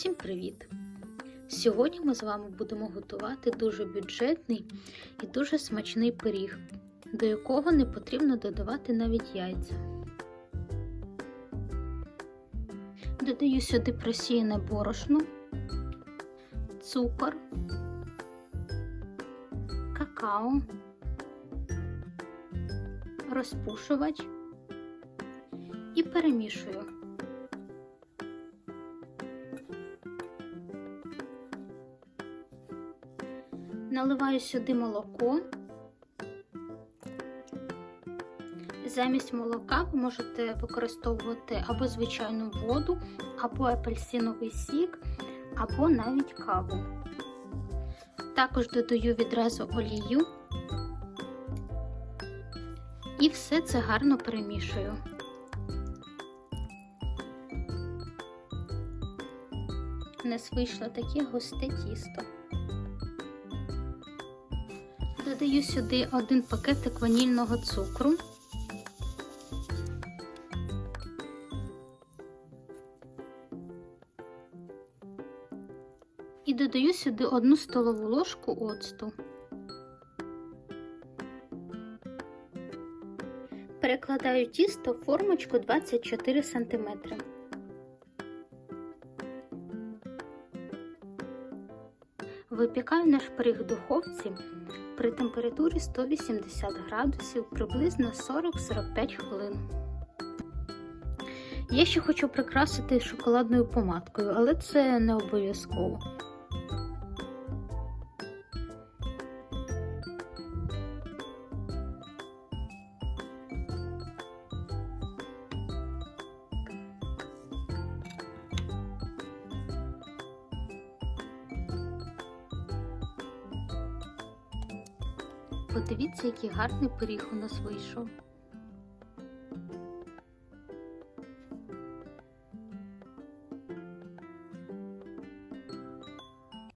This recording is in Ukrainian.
Усім привіт! Сьогодні ми з вами будемо готувати дуже бюджетний і дуже смачний пиріг, до якого не потрібно додавати навіть яйця. Додаю сюди просіяне борошно, цукор, какао, розпушувач і перемішую. Наливаю сюди молоко. Замість молока ви можете використовувати або звичайну воду, або апельсиновий сік, або навіть каву. Також додаю відразу олію і все це гарно перемішую. У нас вийшло таке густе тісто. Додаю сюди один пакетик ванільного цукру. І додаю сюди одну столову ложку оцту. Перекладаю тісто в формочку 24 см. Випікаю наш шприг духовці при температурі 180 градусів приблизно 40-45 хвилин. Я ще хочу прикрасити шоколадною помадкою, але це не обов'язково. Подивіться, який гарний пиріг у нас вийшов.